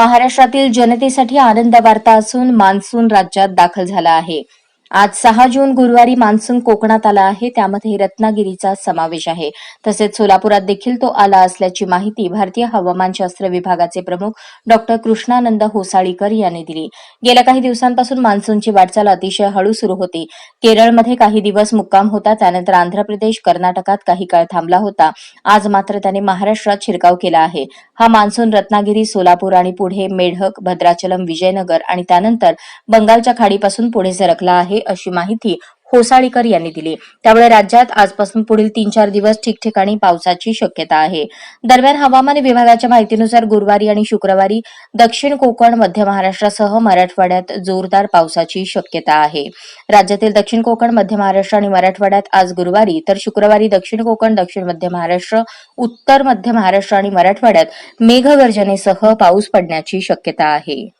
महाराष्ट्रातील जनतेसाठी आनंद वार्ता असून मान्सून राज्यात दाखल झाला आहे. आज सहा जून गुरुवारी मान्सून कोकणात आला आहे. त्यामध्ये रत्नागिरीचा समावेश आहे. तसेच सोलापुरात देखील तो आला असल्याची माहिती भारतीय हवामानशास्त्र विभागाचे प्रमुख डॉक्टर कृष्णानंद होसाळीकर यांनी दिली. गेल्या काही दिवसांपासून मान्सूनची वाटचाल अतिशय हळू सुरू होती. केरळमध्ये काही दिवस मुक्काम होता. त्यानंतर आंध्र प्रदेश कर्नाटकात काही काळ थांबला होता. आज मात्र त्याने महाराष्ट्रात शिरकाव केला आहे. हा मान्सून रत्नागिरी सोलापूर आणि पुढे मेढक भद्राचलम विजयनगर आणि त्यानंतर बंगालच्या खाडीपासून पुढे सरकला आहे. अशी माहिती होसाळीकर यांनी दिली. त्यामुळे राज्यात आजपासून पुढील तीन चार दिवस ठिकठिकाणी पावसाची शक्यता आहे. दरम्यान हवामान विभागाच्या माहितीनुसार गुरुवारी आणि शुक्रवारी दक्षिण कोकण मध्य महाराष्ट्रासह मराठवाड्यात जोरदार पावसाची शक्यता आहे. राज्यातील दक्षिण कोकण मध्य महाराष्ट्र आणि मराठवाड्यात आज गुरुवारी तर शुक्रवारी दक्षिण कोकण दक्षिण मध्य महाराष्ट्र उत्तर मध्य महाराष्ट्र आणि मराठवाड्यात मेघगर्जनेसह पाऊस पडण्याची शक्यता आहे.